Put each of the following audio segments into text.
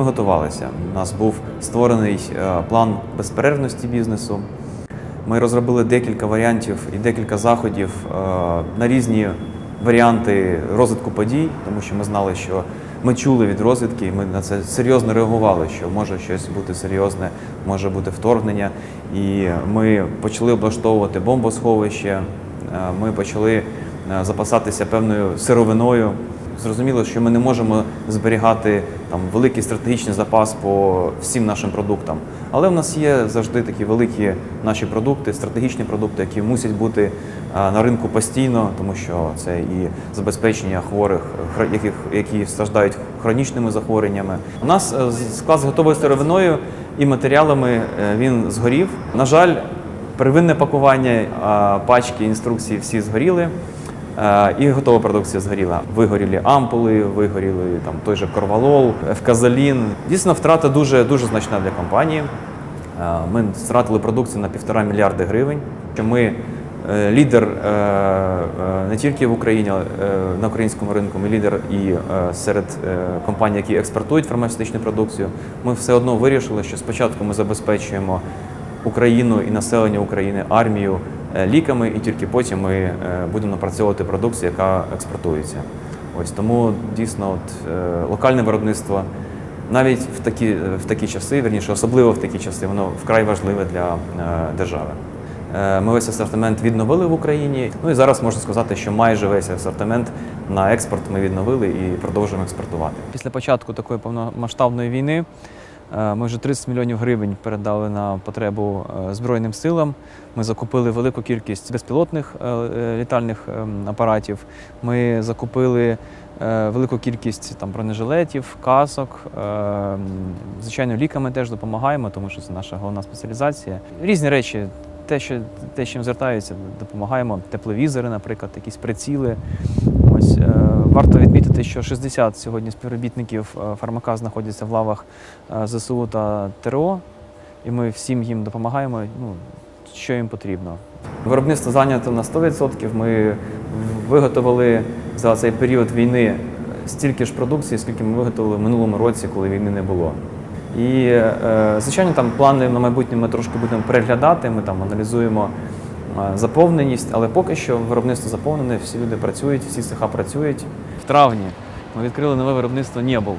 Ми готувалися. У нас був створений е, план безперервності бізнесу. Ми розробили декілька варіантів і декілька заходів е, на різні варіанти розвитку подій, тому що ми знали, що ми чули від розвідки, і ми на це серйозно реагували, що може щось бути серйозне, може бути вторгнення. І ми почали облаштовувати бомбосховище, е, ми почали запасатися певною сировиною. Зрозуміло, що ми не можемо зберігати там великий стратегічний запас по всім нашим продуктам. Але в нас є завжди такі великі наші продукти, стратегічні продукти, які мусять бути на ринку постійно, тому що це і забезпечення хворих, яких які страждають хронічними захворюваннями. У нас е, склад з готовою сировиною і матеріалами е, він згорів. На жаль, первинне пакування, пачки, інструкції всі згоріли. Е, І готова продукція згоріла. Вигоріли ампули, вигоріли там той же корвалол, евказалін. Дійсно, втрата дуже дуже значна для компанії. Е, Ми втратили продукцію на півтора мільярди гривень. Що Ми е, лідер не тільки в Україні, на українському ринку, ми лідер і серед компаній, які експортують фармацевтичну продукцію. Ми все одно вирішили, що спочатку ми забезпечуємо Україну і населення України, армію ліками, і тільки потім ми е, будемо напрацьовувати продукцію, яка експортується. Ось тому дійсно, от, е, локальне виробництво навіть в такі, в такі часи, верніше, особливо в такі часи, воно вкрай важливе для е, держави. Е, Ми весь асортимент відновили в Україні. Ну і зараз можна сказати, що майже весь асортимент на експорт ми відновили і продовжуємо експортувати. Після початку такої повномасштабної війни е, ми вже 30 мільйонів гривень передали на потребу е, Збройним силам. Ми закупили велику кількість безпілотних е, е, літальних ем, апаратів. Ми закупили е, велику кількість там бронежилетів, касок. Е, Звичайно, ліками теж допомагаємо, тому що це наша головна спеціалізація. Різні речі. Те, що те, чим звертаються, допомагаємо. Тепловізори, наприклад, якісь приціли. Ось е, варто відмітити, що 60 сьогодні співробітників е, фармака знаходяться в лавах е, ЗСУ та ТРО, і ми всім їм допомагаємо, ну, що їм потрібно. Виробництво зайнято на 100%. Ми виготовили за цей період війни стільки ж продукції, скільки ми виготовили в минулому році, коли війни не було. І, е, звичайно, там плани на майбутнє ми трошки будемо переглядати, ми там аналізуємо заповненість, але поки що виробництво заповнене, всі люди працюють, всі цеха працюють. Травні ми відкрили нове виробництво Нєбл е,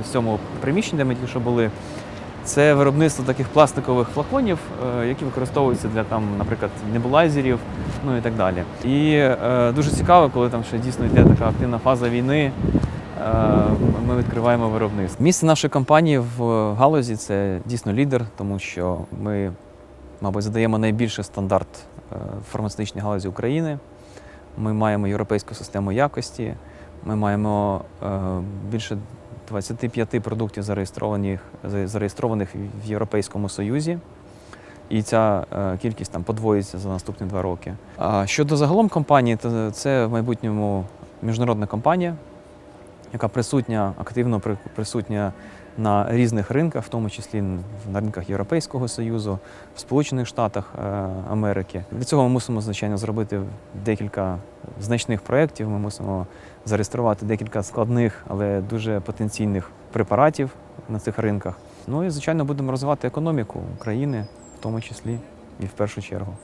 в цьому приміщенні, де ми тільки що були. Це виробництво таких пластикових флаконів, е, які використовуються для там, наприклад, небулайзерів, ну і так далі. І е, дуже цікаво, коли там ще дійсно йде така активна фаза війни. е, Ми відкриваємо виробництво. Місце нашої компанії в галузі це дійсно лідер, тому що ми, мабуть, задаємо найбільший стандарт е, в фармацевтичній галузі України. Ми маємо європейську систему якості. Ми маємо е, більше 25 продуктів зареєстрованих, зареєстрованих в Європейському Союзі. І ця е, кількість там подвоїться за наступні два роки. А щодо загалом компанії, то це в майбутньому міжнародна компанія, яка присутня, активно при- присутня на різних ринках, в тому числі на ринках Європейського Союзу, в Сполучених Штатах е, Америки. Для цього ми мусимо, звичайно, зробити декілька значних проєктів. Ми мусимо зареєструвати декілька складних, але дуже потенційних препаратів на цих ринках. Ну і, звичайно, будемо розвивати економіку України, в тому числі і в першу чергу.